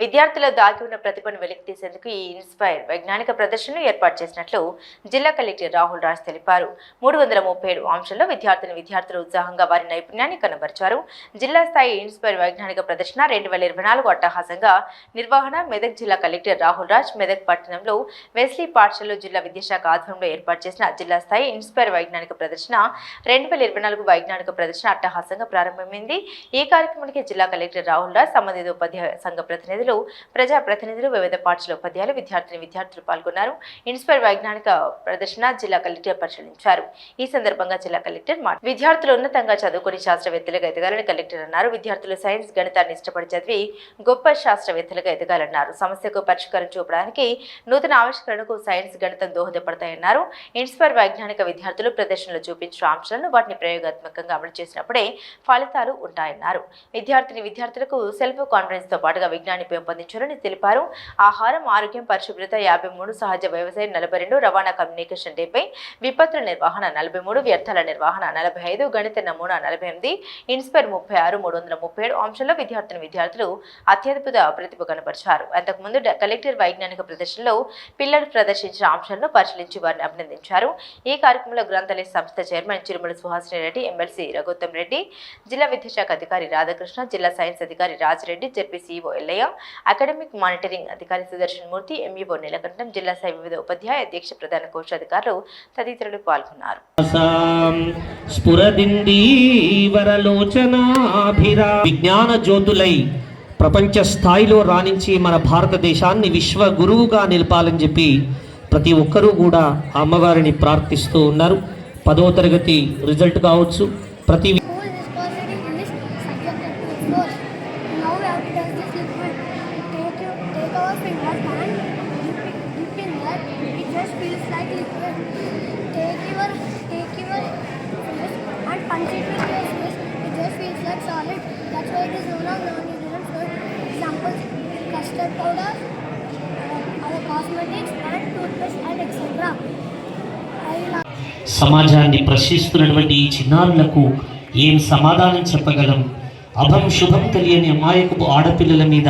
విద్యార్థుల దాగి ఉన్న ప్రతిభను వెలికి తీసేందుకు ఈ ఇన్స్పైర్ వైజ్ఞానిక ప్రదర్శనను ఏర్పాటు చేసినట్లు జిల్లా కలెక్టర్ రాహుల్ రాజ్ తెలిపారు. మూడు వందల ముప్పై ఏడు అంశాల్లో విద్యార్థిని విద్యార్థులు ఉత్సాహంగా వారి నైపుణ్యాన్ని కనబరిచారు. జిల్లా స్థాయి ఇన్స్పైర్ వైజ్ఞానిక ప్రదర్శన రెండు వేల ఇరవై నాలుగు అట్టహాసంగా నిర్వహణ మెదక్ జిల్లా కలెక్టర్ రాహుల్ రాజ్ మెదక్ పట్టణంలో వెస్లీ పాఠశాలలో జిల్లా విద్యాశాఖ ఆధ్వర్యంలో ఏర్పాటు చేసిన జిల్లా స్థాయి ఇన్స్పైర్ వైజ్ఞానిక ప్రదర్శన రెండు వేల ఇరవై నాలుగు వైజ్ఞానిక ప్రదర్శన అట్టహాసంగా ప్రారంభమైంది. ఈ కార్యక్రమానికి జిల్లా కలెక్టర్ రాహుల్ రాజ్ సంబంధిత ఉపాధ్యాయ సంఘ ప్రతినిధులు ప్రజా ప్రతినిధులు వివిధ పాఠశాల ఉపాధ్యాయులు విద్యార్థిని విద్యార్థులు పాల్గొన్నారు. ఇన్స్పైర్ వైజ్ఞానిక ప్రదర్శన జిల్లా కలెక్టర్ పరిశీలించారు. ఈ సందర్భంగా జిల్లా కలెక్టర్ విద్యార్థులు ఉన్నతంగా చదువుకుని శాస్త్రవేత్తలుగా ఎదగాలని కలెక్టర్ అన్నారు. విద్యార్థులు సైన్స్ గణితాన్ని ఇష్టపడి చదివి గొప్ప శాస్త్రవేత్తలుగా ఎదగాలన్నారు. సమస్యకు పరిష్కారం చూపడానికి నూతన ఆవిష్కరణకు సైన్స్ గణితం దోహదపడతాయన్నారు. ఇన్స్పైర్ వైజ్ఞానిక విద్యార్థులు ప్రదర్శనలో చూపించిన అంశాలను వాటిని ప్రయోగాత్మకంగా అమలు చేసినప్పుడే ఫలితాలు ఉంటాయన్నారు. విద్యార్థిని విద్యార్థులకు సెల్ఫ్ కాన్ఫిడెన్స్తో పాటుగా విజ్ఞాని పెంపొందించాలని తెలిపారు. ఆహారం ఆరోగ్యం పరిశుభ్రత యాభై మూడు సహజ వ్యవసాయం నలభై రెండు రవాణా కమ్యూనికేషన్ డేపై విపత్తుల నిర్వహణ నలభై మూడు వ్యర్థాల నిర్వహణ నలభై ఐదు గణిత నమూనా నలభై ఎనిమిది ఇన్స్పైర్ ముప్పై ఆరు మూడు వందల ముప్పై ఏడు అంశంలో విద్యార్థిని విద్యార్థులు అత్యద్భుత ప్రతిభ కనపరిచారు అంతకుముందు కలెక్టర్ వైజ్ఞానిక ప్రదర్శనలో పిల్లలు ప్రదర్శించిన అంశాలను పరిశీలించి వారిని అభినందించారు. ఈ కార్యక్రమంలో గ్రంథాలయ సంస్థ చైర్మన్ చిరుమల సుహాసిని రెడ్డి ఎమ్మెల్సీ రఘుత్తం రెడ్డి జిల్లా విద్యాశాఖ అధికారి రాధాకృష్ణ జిల్లా సైన్స్ అధికారి Rajareddy ZP CEO Ellaiah academic monitoring అధికారి సుదర్శన్ మూర్తి ఎంఈఓ నీలకంఠం జిల్లా స్థాయి వివిధ ఉపాధ్యాయ అధ్యక్ష ప్రధాన కోశాధికారులు తదితరులు పాల్గొన్నారు. విజ్ఞాన జ్యోతులై ప్రపంచ స్థాయిలో రాణించి మన భారతదేశాన్ని విశ్వ గురువుగా నిలపాలని చెప్పి ప్రతి ఒక్కరూ కూడా అమ్మవారిని ప్రార్థిస్తూ ఉన్నారు. పదో తరగతి రిజల్ట్ కావచ్చు. ప్రతి take our fingers and dip, it- that. It just feels like liquid. Take your take your fingers and punch it with your fist. It just feels like solid. That's why it is known as non-nutrient fluid. Examples: custard powder, uh, other cosmetics, and toothpaste, and etc. I love. సమాజాన్ని ప్రశ్నిస్తున్నటువంటి ఈ చిన్నారులకు ఏం సమాధానం చెప్పగలం అభం శుభం తెలియని అమాయకపు ఆడపిల్లల మీద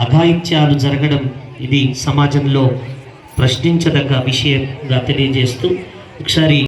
అఘాయిత్యాలు జరగడం ఇది సమాజంలో ప్రశ్నించదగ్గ విషయంగా తెలియజేస్తూ ఒకసారి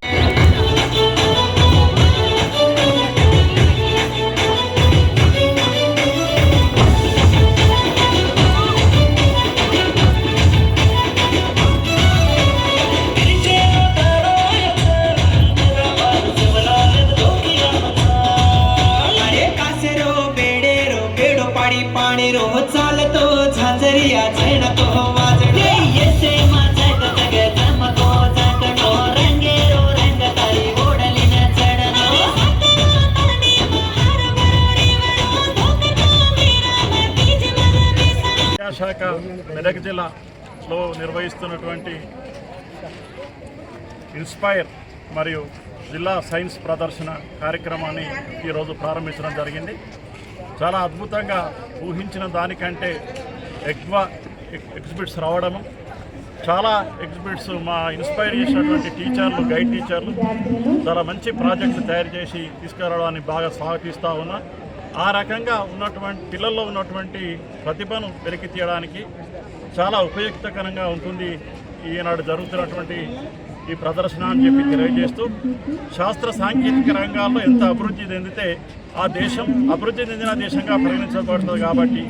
बेडो पाडी पाणीरो चालतो झांझरिया झेणतो वाजणे येसे माझा गतग गमको जातनो रंगेरो रंग तारी ओडलिन चढनो విద్యాశాఖ మెదక్ జిల్లాలో నిర్వహిస్తున్నటువంటి ఇన్స్పైర్ మరియు జిల్లా సైన్స్ ప్రదర్శన కార్యక్రమాన్ని ఈరోజు ప్రారంభించడం జరిగింది చాలా అద్భుతంగా ఊహించిన దానికంటే ఎక్కువ ఎగ్జిబిట్స్ రావడము చాలా ఎగ్జిబిట్స్ మా ఇన్స్పైర్ చేసినటువంటి టీచర్లు గైడ్ టీచర్లు చాలా మంచి ప్రాజెక్టులు తయారు చేసి తీసుకురావడానికి బాగా స్వాగతిస్తూ ఉన్నా. ఆ రకంగా ఉన్నటువంటి పిల్లల్లో ఉన్నటువంటి ప్రతిభను వెలికి తీయడానికి చాలా ఉపయుక్తకరంగా ఉంటుంది. ఈనాడు జరుగుతున్నటువంటి ఈ ప్రదర్శన అని చెప్పి తెలియజేస్తూ శాస్త్ర సాంకేతిక రంగాల్లో ఎంత అభివృద్ధి చెందితే ఆ దేశం అభివృద్ధి చెందిన దేశంగా పరిగణించబడుతుంది కాబట్టి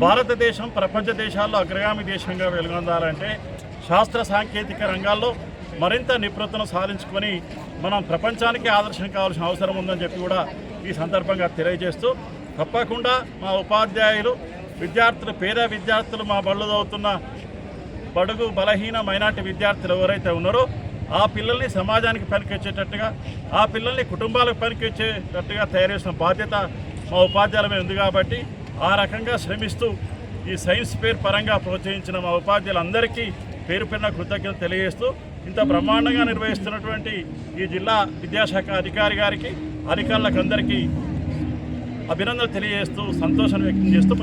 భారతదేశం ప్రపంచ దేశాల్లో అగ్రగామి దేశంగా వెలుగొందాలంటే శాస్త్ర సాంకేతిక రంగాల్లో మరింత నిపుణతను సాధించుకొని మనం ప్రపంచానికి ఆదర్శం కావాల్సిన అవసరం ఉందని చెప్పి కూడా ఈ సందర్భంగా తెలియజేస్తూ తప్పకుండా మా ఉపాధ్యాయులు విద్యార్థులు పేద విద్యార్థులు మా బళ్ళు చదువుతున్న బడుగు బలహీన మైనార్టీ విద్యార్థులు ఎవరైతే ఉన్నారో ఆ పిల్లల్ని సమాజానికి పనికొచ్చేటట్టుగా ఆ పిల్లల్ని కుటుంబాలకు పనికొచ్చేటట్టుగా తయారు చేసిన బాధ్యత మా ఉపాధ్యాయుల మీద ఉంది కాబట్టి ఆ రకంగా శ్రమిస్తూ ఈ సైన్స్ పేరు పరంగా ప్రోత్సహించిన మా ఉపాధ్యాయులందరికీ పేరు పేరున కృతజ్ఞత తెలియజేస్తూ ఇంత బ్రహ్మాండంగా నిర్వహిస్తున్నటువంటి ఈ జిల్లా విద్యాశాఖ అధికారి గారికి అధికారులకు అందరికీ అభినందనలు తెలియజేస్తూ సంతోషం వ్యక్తం చేస్తూ